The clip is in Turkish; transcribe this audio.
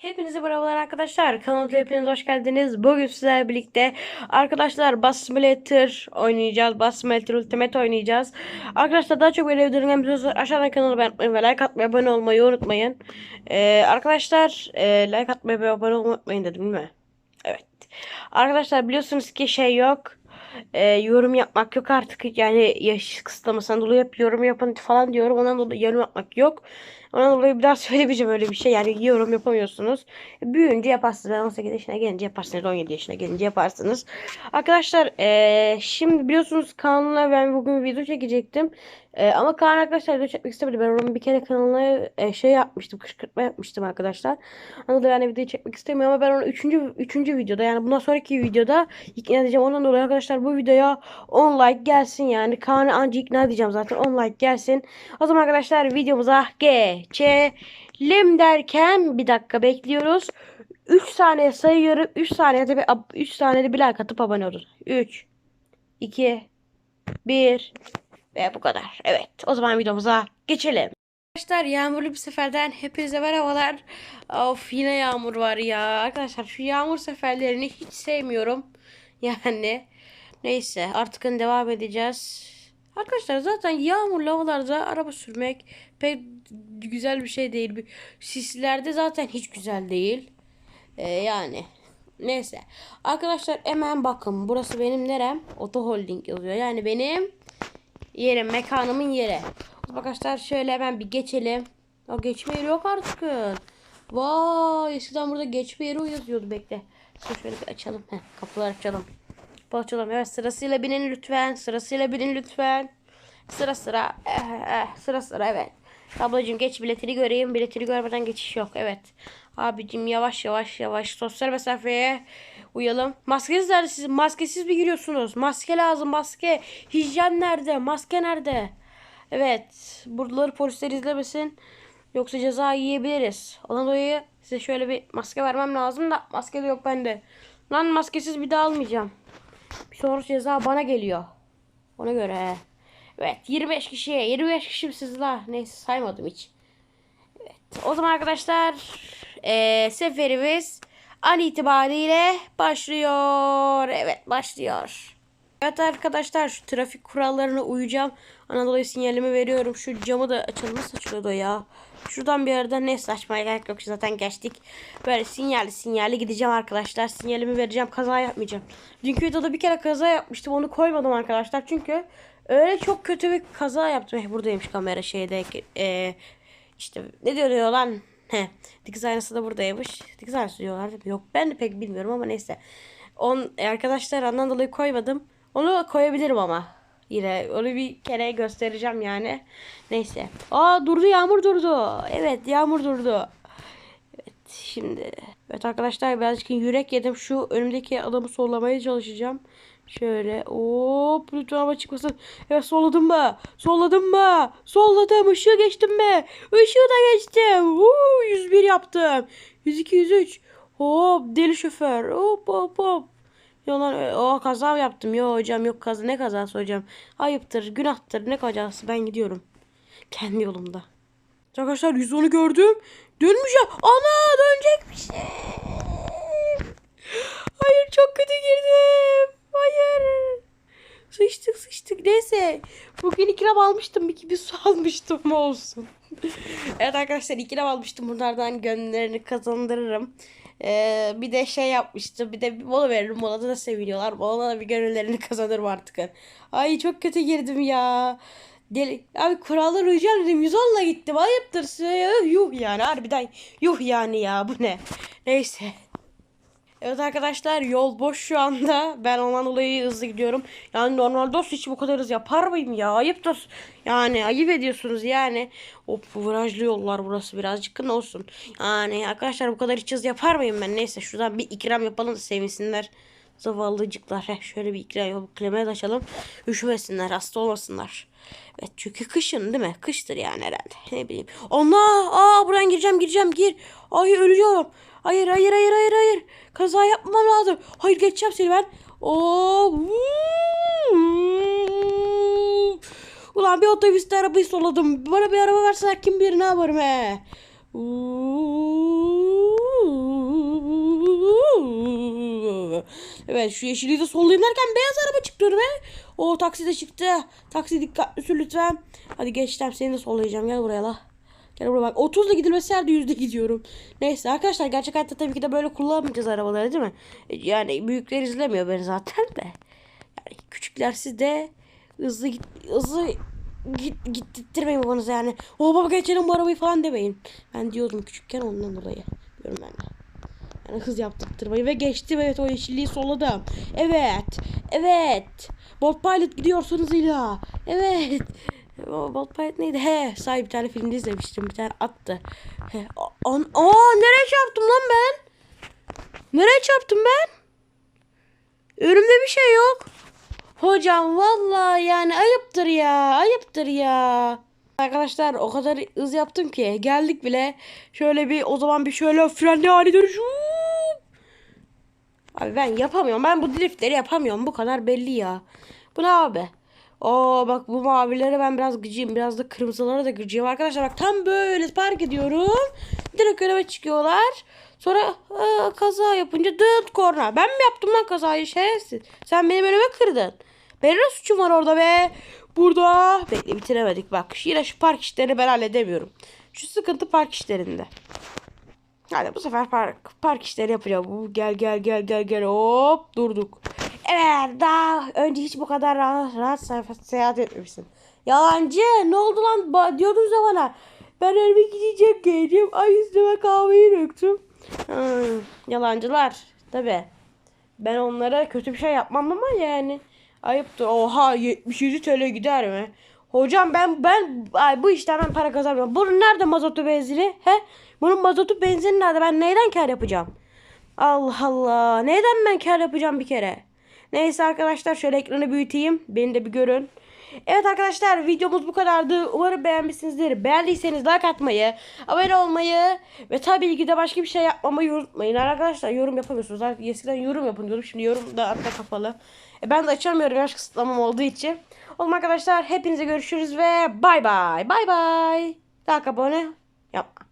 Hepinize merhabalar arkadaşlar. Kanalıma hepiniz hoş geldiniz. Bugün sizlerle birlikte arkadaşlar Bus Simulator oynayacağız. Bus Simulator Ultimate oynayacağız. Arkadaşlar daha çok böyle videoların videosu aşağıdan kanalı beğenmeyi ve like atmayı, abone olmayı unutmayın. Ee, arkadaşlar e, like atmayı ve abone olmayı unutmayın dedim değil mi? Evet. Arkadaşlar biliyorsunuz ki şey yok. Ee, yorum yapmak yok artık. Yani yaş kısıtlamasından dolayı hep yorum yapın falan diyorum. Ondan dolayı yorum yapmak yok. Ondan dolayı bir daha söylemeyeceğim öyle bir şey. Yani yorum yapamıyorsunuz. Büyüyünce yaparsınız. Ben 18 yaşına gelince yaparsınız. 17 yaşına gelince yaparsınız. Arkadaşlar ee, şimdi biliyorsunuz kanalına ben bugün video çekecektim. Ee, ama Kaan arkadaşlar video çekmek istemedi. Ben onun bir kere kanalına e, şey yapmıştım. Kışkırtma yapmıştım arkadaşlar. Ondan dolayı yani video çekmek istemiyorum ama ben onu 3. 3. videoda yani bundan sonraki videoda ikna edeceğim. Ondan dolayı arkadaşlar bu videoya 10 like gelsin yani. Kaan'ı anca ikna edeceğim zaten. 10 like gelsin. O zaman arkadaşlar videomuza geçelim derken bir dakika bekliyoruz. 3 saniye sayıyorum. 3 saniyede bir 3 saniyede bir like atıp abone olun. 3 2 1 ve bu kadar. Evet. O zaman videomuza geçelim. Arkadaşlar yağmurlu bir seferden hepinize merhabalar. Of yine yağmur var ya. Arkadaşlar şu yağmur seferlerini hiç sevmiyorum. Yani neyse artık devam edeceğiz. Arkadaşlar zaten yağmurlu havalarda araba sürmek pek güzel bir şey değil. Sislerde zaten hiç güzel değil. Ee, yani neyse. Arkadaşlar hemen bakın burası benim nerem? Oto Holding yazıyor. Yani benim yerim, mekanımın yeri. Arkadaşlar şöyle hemen bir geçelim. Ya geçme yeri yok artık. Vay eskiden burada geçme yeri yazıyordu bekle. Şöyle bir açalım. Heh, kapıları açalım. Açalım. Evet sırasıyla binin lütfen. Sırasıyla binin lütfen. Sıra sıra. Eh, eh, sıra sıra evet. Ablacığım geç biletini göreyim. Biletini görmeden geçiş yok. Evet. Abicim yavaş yavaş yavaş sosyal mesafeye uyalım. Maskeniz nerede sizin? Maskesiz mi giriyorsunuz? Maske lazım maske. Hijyen nerede? Maske nerede? Evet. Buraları polisler izlemesin. Yoksa ceza yiyebiliriz. Ondan dolayı size şöyle bir maske vermem lazım da maske de yok bende. Lan maskesiz bir daha almayacağım. Bir sonraki ceza bana geliyor. Ona göre. Evet 25 kişi. 25 kişi misiniz la? Neyse saymadım hiç. Evet. O zaman arkadaşlar eee seferimiz an itibariyle başlıyor. Evet başlıyor. Evet arkadaşlar şu trafik kurallarına uyacağım. Anadolu sinyalimi veriyorum. Şu camı da açalım. Nasıl açılıyordu ya? Şuradan bir yerden neyse açmaya gerek yok. Zaten geçtik. Böyle sinyalli sinyalli gideceğim arkadaşlar. Sinyalimi vereceğim. Kaza yapmayacağım. Dünkü videoda bir kere kaza yapmıştım. Onu koymadım arkadaşlar. Çünkü öyle çok kötü bir kaza yaptım. Eh, buradaymış kamera şeyde. Ee, işte ne diyor lan? He, dikiz aynası da buradaymış. Dikiz aynası diyorlar? Yok ben de pek bilmiyorum ama neyse. On, e, arkadaşlar ondan dolayı koymadım. Onu koyabilirim ama. Yine onu bir kere göstereceğim yani. Neyse. Aa durdu yağmur durdu. Evet yağmur durdu. Evet şimdi. Evet arkadaşlar birazcık yürek yedim. Şu önümdeki adamı sollamaya çalışacağım. Şöyle hop lütfen ama çıkmasın. Evet solladım mı? Solladım mı? Solladım. Işığı geçtim mi? Işığı da geçtim. Uuu, 101 yaptım. 102 103. Hop deli şoför. Hop hop hop. Yalan o kaza yaptım? Yok hocam yok kaza ne kazası hocam? Ayıptır, günahtır. Ne kazası? Ben gidiyorum. Kendi yolumda. Arkadaşlar 110'u gördüm. Dönmeyeceğim. Ana dönecekmişim. Hayır çok kötü girdim. Hayır. Sıçtık sıçtık. Neyse. Bugün ikram almıştım. Bir gibi su almıştım olsun. Evet arkadaşlar ikram almıştım. Bunlardan gönüllerini kazandırırım. Ee, bir de şey yapmıştım. Bir de bir mola veririm. Molada da seviniyorlar. Molada da bir gönüllerini kazanırım artık. Ay çok kötü girdim ya. Deli. Abi kurallar uyacağım dedim. 110'la gittim. Ayıptır. Yuh yani harbiden. Yuh yani ya bu ne. Neyse. Evet arkadaşlar yol boş şu anda. Ben ondan dolayı hızlı gidiyorum. Yani normalde olsa hiç bu kadar hız yapar mıyım ya? Ayıptır. Yani ayıp ediyorsunuz yani. Hop virajlı yollar burası birazcık ne olsun. Yani arkadaşlar bu kadar hiç hız yapar mıyım ben? Neyse şuradan bir ikram yapalım da sevinsinler. Zavallıcıklar. Heh, şöyle bir ikram yapıp klemeye de açalım. Üşümesinler hasta olmasınlar. Evet çünkü kışın değil mi? Kıştır yani herhalde. Ne bileyim. Allah! Aa buradan gireceğim gireceğim gir. Ay öleceğim. Hayır hayır hayır hayır hayır. Kaza yapmam lazım. Hayır geçeceğim seni ben. Oo. Ulan bir otobüste arabayı soladım. Bana bir araba verseler kim bilir ne yaparım he. Evet şu yeşili de sollayayım derken beyaz araba çıktı önüme. O taksi de çıktı. Taksi dikkatli sür lütfen. Hadi geç seni de sollayacağım. Gel buraya la. Gel bak. 30 ile gidilmesi yerde yüzde gidiyorum. Neyse arkadaşlar gerçek hayatta tabii ki de böyle kullanmayacağız arabaları değil mi? E, Yani büyükler izlemiyor beni zaten de. Yani küçükler siz de hızlı git hızlı git gittirmeyin babanıza yani. O baba geçelim bu arabayı falan demeyin. Ben diyordum küçükken ondan dolayı. Diyorum ben de. Yani hız yaptırtmayı ve geçtim evet o yeşilliği solladım. Evet. Evet. Bolt Pilot gidiyor hızıyla. Evet. O Bolt Pilot neydi? He, sahi bir tane filmde izlemiştim. Bir tane attı. He. An Aa nereye çarptım lan ben? Nereye çarptım ben? Önümde bir şey yok. Hocam vallahi yani ayıptır ya. Ayıptır ya. Arkadaşlar o kadar hız yaptım ki geldik bile. Şöyle bir o zaman bir şöyle frenli hali dönüşüm. Abi ben yapamıyorum. Ben bu driftleri yapamıyorum. Bu kadar belli ya. Bu ne abi? Oo bak bu mavilere ben biraz gıcıyım. Biraz da kırmızılara da gıcıyım. Arkadaşlar bak tam böyle park ediyorum. Direkt önüme çıkıyorlar. Sonra aa, kaza yapınca dıt korna. Ben mi yaptım lan kazayı şerefsiz? Sen benim önüme kırdın. Benim ne suçum var orada be? Burada. Bekle bitiremedik bak. Yine şu park işlerini ben halledemiyorum. Şu sıkıntı park işlerinde. Hadi bu sefer park, park işleri yapacağım. Gel gel gel gel gel hop durduk. Evet daha önce hiç bu kadar rahat, rahat seyahat- seyahat etmemişsin. Yalancı ne oldu lan ba- diyordunuz ya bana. Ben elime gidecek geldim. Ay üstüme kahveyi döktüm. Yalancılar tabi. Ben onlara kötü bir şey yapmam ama yani. Ayıptır. Oha 77 TL gider mi? Hocam ben ben ay, bu işten ben para kazanmıyorum. Bunun nerede mazotu benzini? He? Bunun mazotu benzini nerede? Ben neyden kar yapacağım? Allah Allah. Neyden ben kar yapacağım bir kere? Neyse arkadaşlar şöyle ekranı büyüteyim. Beni de bir görün. Evet arkadaşlar videomuz bu kadardı. Umarım beğenmişsinizdir. Beğendiyseniz like atmayı, abone olmayı ve tabii ki de başka bir şey yapmamayı unutmayın. Arkadaşlar yorum yapamıyorsunuz. Artık eskiden yorum yapın diyordum. Şimdi yorum da arada kapalı. E, ben de açamıyorum yaş kısıtlamam olduğu için. Oğlum arkadaşlar hepinize görüşürüz ve bay bay. Bay bay. Daha abone yapma.